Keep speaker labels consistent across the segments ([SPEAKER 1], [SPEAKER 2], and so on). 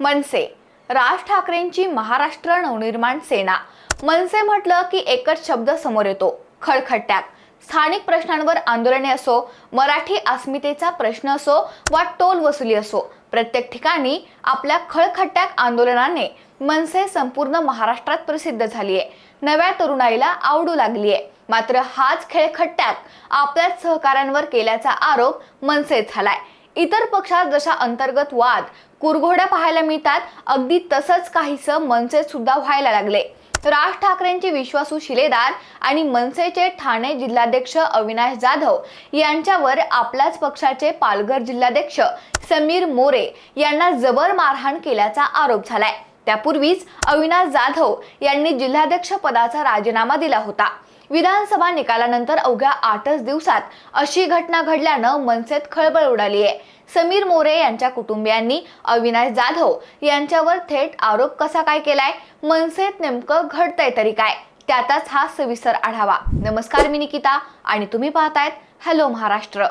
[SPEAKER 1] मनसे. राज ठाकरेंची महाराष्ट्र नवनिर्माण सेना. मनसे म्हटलं की एकच शब्द समोर येतो खळखट्याक स्थानिक प्रश्नांवर आंदोलने असो मराठी अस्मितेचा प्रश्न असो वा टोल वसुली असो प्रत्येक ठिकाणी आपल्या खळखट्याक आंदोलनाने मनसे संपूर्ण महाराष्ट्रात प्रसिद्ध झाली आहे नव्या तरुणाईला आवडू लागली आहे मात्र हाच खेळखट्ट्याक आपल्याच सहकाऱ्यांवर केल्याचा आरोप मनसे झालाय. इतर पक्षात जशा अंतर्गत वाद कुरघोड्या पाहायला मिळतात. अगदी तसंच काहीसं मनसेत सुद्धा व्हायला लागले. राज ठाकरेंचे विश्वासू शिलेदार आणि मनसेचे ठाणे जिल्हाध्यक्ष अविनाश जाधव यांच्यावर आपल्याच पक्षाचे पालघर जिल्हाध्यक्ष समीर मोरे यांना जबर मारहाण केल्याचा आरोप झालाय. त्यापूर्वीच अविनाश जाधव यांनी जिल्हाध्यक्ष पदाचा राजीनामा दिला होता. विधानसभा निकालानंतर अवघ्या आठच दिवसात अशी घटना घडल्यानं मनसेत खळबळ उडाली आहे. समीर मोरे यांच्या कुटुंबियांनी अविनाश जाधव यांच्यावर थेट आरोप कसा काय केलाय? मनसेत नेमकं घडतंय तरी काय? त्यातच हा सविस्तर आढावा. नमस्कार मी निकिता आणि तुम्ही पाहतायत हॅलो महाराष्ट्र.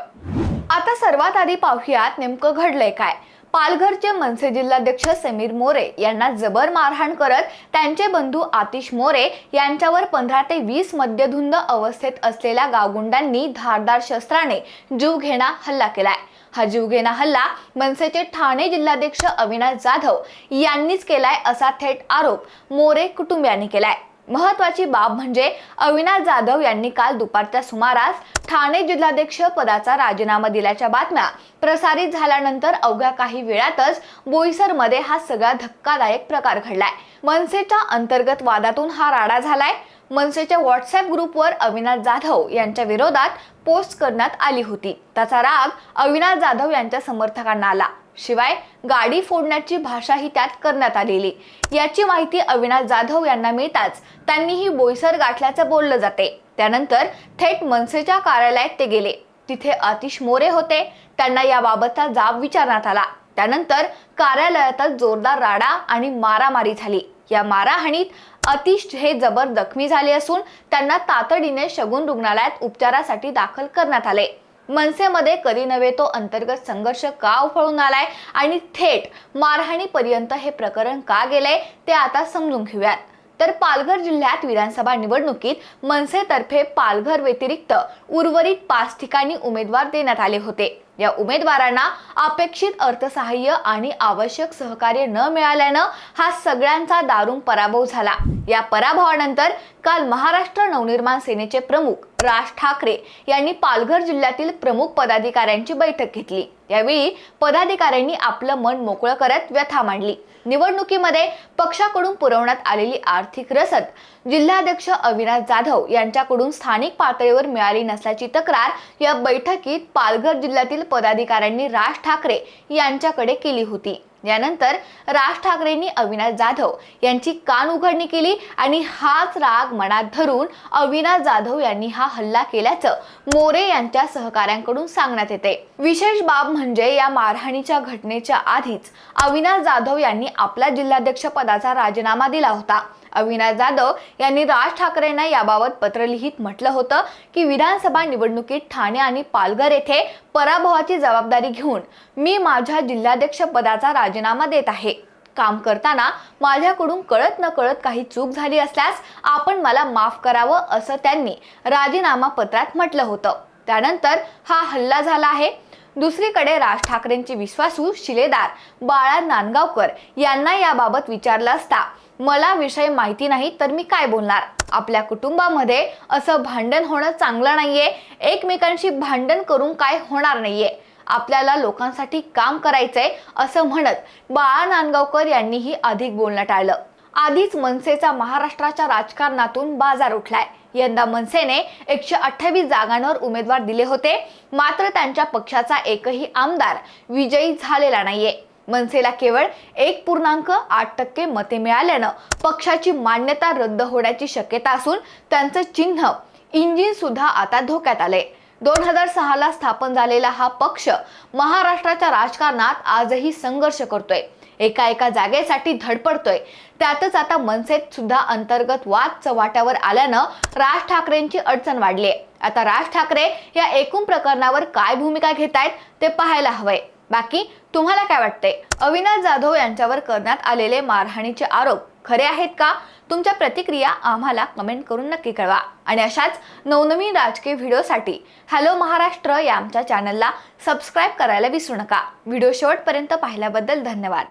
[SPEAKER 1] आता सर्वात आधी पाहुयात नेमकं घडलंय काय? पालघरचे मनसे जिल्हाध्यक्ष समीर मोरे यांना जबर मारहाण करत त्यांचे बंधू आतिश मोरे यांच्यावर पंधरा ते वीस मद्यधुंद अवस्थेत असलेल्या गावगुंडांनी धारदार शस्त्राने जीवघेणा हल्ला केलाय. हा जीवघेणा हल्ला मनसेचे ठाणे जिल्हाध्यक्ष अविनाश जाधव यांनीच केलाय असा थेट आरोप मोरे कुटुंबियांनी केलाय. महत्वाची बाब म्हणजे अविनाश जाधव यांनी काल दुपारच्या सुमारास ठाणे जिल्हाध्यक्ष पदाचा राजीनामा दिल्याच्या बातम्या प्रसारित झाल्यानंतर अवघ्या काही वेळातच बोईसरमध्ये हा सगळा धक्कादायक प्रकार घडलाय. मनसेच्या अंतर्गत वादातून हा राडा झालाय. मनसेच्या व्हॉट्सअप ग्रुपवर अविनाश जाधव यांच्या विरोधात पोस्ट करण्यात आली होती. त्याचा राग अविनाश जाधव यांच्या समर्थकांना आला. शिवाय गाडी फोडण्याची भाषाही त्यात करण्यात आलेली. याची माहिती अविनाश जाधव यांना मिळताच त्यांनीही बोईसर गाठल्याचं बोललं जाते. त्यानंतर थेट मनसेच्या कार्यालयात ते गेले. तिथे आतिश मोरे होते. त्यांना याबाबतचा जाब विचारण्यात आला. त्यानंतर कार्यालयातच जोरदार राडा आणि मारामारी झाली. या माराहाणीत अतिश हे जबर जखमी झाले असून त्यांना तातडीने शगुन रुग्णालयात उपचारासाठी दाखल करण्यात आले. मनसेमध्ये कधी नव्हे तो अंतर्गत संघर्ष का उफळून आलाय आणि थेट मारहाणीपर्यंत हे प्रकरण का गेलंय ते आता समजून घेऊयात. तर पालघर जिल्ह्यात विधानसभा निवडणुकीत मनसेतर्फे पालघर व्यतिरिक्त उर्वरित पाच ठिकाणी उमेदवार देण्यात आले होते. या उमेदवारांना अपेक्षित अर्थसहाय्य आणि आवश्यक सहकार्य न मिळाल्यानं हा सगळ्यांचा दारुण पराभव झाला. या पराभवानंतर काल महाराष्ट्र नवनिर्माण सेनेचे प्रमुख राज ठाकरे यांनी पालघर जिल्ह्यातील प्रमुख पदाधिकाऱ्यांची बैठक घेतली. यावेळी पदाधिकाऱ्यांनी आपलं मन मोकळं करत व्यथा मांडली. निवडणुकीमध्ये पक्षाकडून पुरवण्यात आलेली आर्थिक रसद जिल्हाध्यक्ष अविनाश जाधव यांच्याकडून स्थानिक पातळीवर मिळाली नसल्याची तक्रार या बैठकीत पालघर जिल्ह्यातील पदाधिकाऱ्यांनी राज ठाकरे यांच्याकडे केली होती. यानंतर राज ठाकरेंनी अविनाश जाधव यांची कान उघडणी केली आणि हाच राग मनात धरून अविनाश जाधव यांनी हा हल्ला केल्याचं मोरे यांच्या सहकाऱ्यांकडून सांगण्यात येते. विशेष बाब म्हणजे या मारहाणीच्या घटनेच्या आधीच अविनाश जाधव यांनी आपल्या जिल्हाध्यक्ष पदाचा राजीनामा दिला होता. अविनाश जाधव यांनी राज ठाकरेंना याबाबत पत्र लिहित म्हटलं होतं की विधानसभा निवडणुकीत ठाणे आणि पालघर येथे पराभवाची जबाबदारी घेऊन मी माझ्या जिल्हाध्यक्ष पदाचा राजीनामा देत आहे. काम करताना माझ्याकडून कळत न कळत काही चूक झाली असल्यास आपण मला माफ करावं असं त्यांनी राजीनामा पत्रात म्हटलं होतं. त्यानंतर हा हल्ला झाला आहे. दुसरीकडे राज ठाकरेंचे विश्वासू शिलेदार बाळा नांदगावकर यांना याबाबत विचारलं असता मला विषय माहिती नाही तर मी काय बोलणार? आपल्या कुटुंबामध्ये असं भांडण होणं चांगलं नाहीये. एकमेकांशी भांडण करून काय होणार नाहीये. आपल्याला लोकांसाठी काम करायचंय असं म्हणत बाळा नांदगावकर यांनीही अधिक बोलणं टाळलं. आधीच मनसेचा महाराष्ट्राच्या राजकारणातून बाजार उठलाय. यंदा मनसेने एकशे अठ्ठावीस जागांवर उमेदवार दिले होते. मात्र त्यांच्या पक्षाचा एकही आमदार विजयी झालेला नाहीये. मनसेला केवळ एक पूर्णांक आठ टक्के मते मिळाल्यानं पक्षाची मान्यता रद्द होण्याची शक्यता असून त्यांचं चिन्ह इंजिन सुद्धा आता धोक्यात आले दोन हजार सहाला स्थापन झालेला हा पक्ष महाराष्ट्राच्या राजकारणात आजही संघर्ष करतोय. एका एका जागेसाठी धडपडतोय. त्यातच आता मनसेत सुद्धा अंतर्गत वाद चव्हाट्यावर आल्यानं राज ठाकरेंची अडचण वाढली आहे आता राज ठाकरे या एकूण प्रकरणावर काय भूमिका घेत आहेत ते पाहायला हवंय. बाकी तुम्हाला काय वाटतंय? अविनाश जाधव यांच्यावर करण्यात आलेले मारहाणीचे आरोप खरे आहेत का? तुमच्या प्रतिक्रिया आम्हाला कमेंट करून नक्की कळवा. आणि अशाच नवनवीन राजकीय व्हिडिओसाठी हॅलो महाराष्ट्र या आमच्या चॅनलला सबस्क्राईब करायला विसरू नका. व्हिडिओ शेवटपर्यंत पाहिल्याबद्दल धन्यवाद.